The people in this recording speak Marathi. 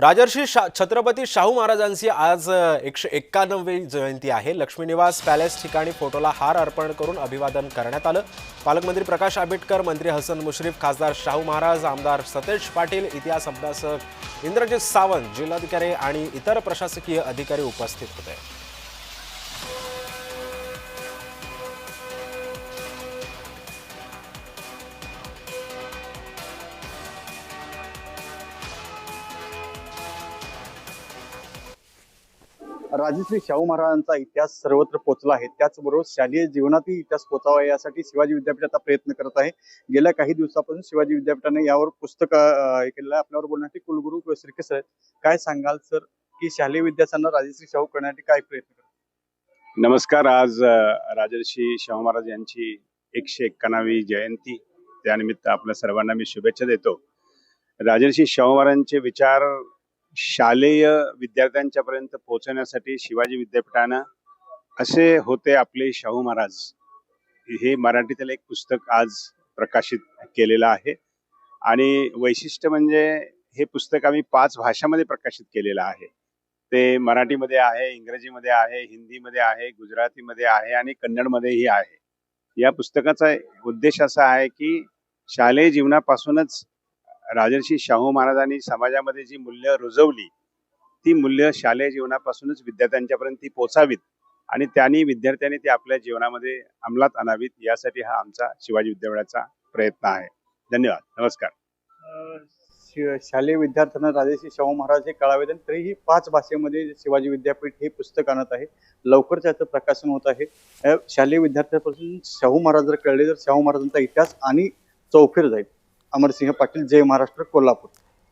राजर्षी शा छत्रपती शाहू महाराजांची आज एकशे एक्कावन्नवी जयंती आहे. लक्ष्मीनिवास पॅलेस ठिकाणी फोटोला हार अर्पण करून अभिवादन करण्यात आलं. पालकमंत्री प्रकाश आंबेडकर मंत्री हसन मुश्रीफ खासदार शाहू महाराज आमदार सतेज पाटील इतिहास अभ्यासक इंद्रजित सावंत जिल्हाधिकारी आणि इतर प्रशासकीय अधिकारी उपस्थित होते. राजश्री शाहू महाराजांचा इतिहास सर्वत्र पोचला आहे. त्याचबरोबर शालेय जीवनातही इतिहास पोचावा यासाठी शिवाजी विद्यापीठ आता प्रयत्न करत आहे. गेल्या काही दिवसापासून शिवाजी विद्यापीठाने यावर पुस्तक हे केलेलं आहे. आपल्यावर बोलण्यासाठी कुलगुरू श्रीके सर काय सांगाल सर की शालेय विद्यार्थ्यांना राजश्री शाहू करण्यासाठी काय प्रयत्न करत? नमस्कार. आज राजर्षी शाहू महाराज यांची एकशे एक्कावन्नावी जयंती. त्यानिमित्त आपल्या सर्वांना मी शुभेच्छा देतो. राजर्षी शाहू महाराजांचे विचार शालेय विद्यार्थ्यांच्या पर्यंत पोहोचवण्यासाठी शिवाजी विद्यापीठानं असे होते आपले शाहू महाराज. हे मराठीतील एक पुस्तक आज प्रकाशित केलेलं आहे. आणि वैशिष्ट्य म्हणजे हे पुस्तक आम्ही पाच भाषामध्ये प्रकाशित केलेलं आहे. ते मराठीमध्ये आहे इंग्रजीमध्ये आहे हिंदीमध्ये आहे गुजरातीमध्ये आहे आणि कन्नडमध्येही आहे. या पुस्तकाचा उद्देश असा आहे की शालेय जीवनापासूनच राजर्षी शाहू महाराजांनी समाजामध्ये जी मूल्य रुजवली ती मूल्य शालेय जीवनापासूनच विद्यार्थ्यांच्यापर्यंत ती पोचावीत आणि त्यांनी विद्यार्थ्यांनी ती आपल्या जीवनामध्ये अंमलात आणावीत यासाठी हा आमचा शिवाजी विद्यापीठाचा प्रयत्न आहे. धन्यवाद. नमस्कार. शि- शालेय विद्यार्थ्यांना राजश्री शाहू महाराज हे कळावे आणि तरीही पाच भाषेमध्ये शिवाजी विद्यापीठ हे पुस्तक आणत आहे. लवकर त्याचं प्रकाशन होत आहे. शालेय विद्यार्थ्यांपासून शाहू महाराज जर कळले तर शाहू महाराजांचा इतिहास आणि चौफेर जाईल. अमरसिंह पाटील जय महाराष्ट्र कोल्हापूर.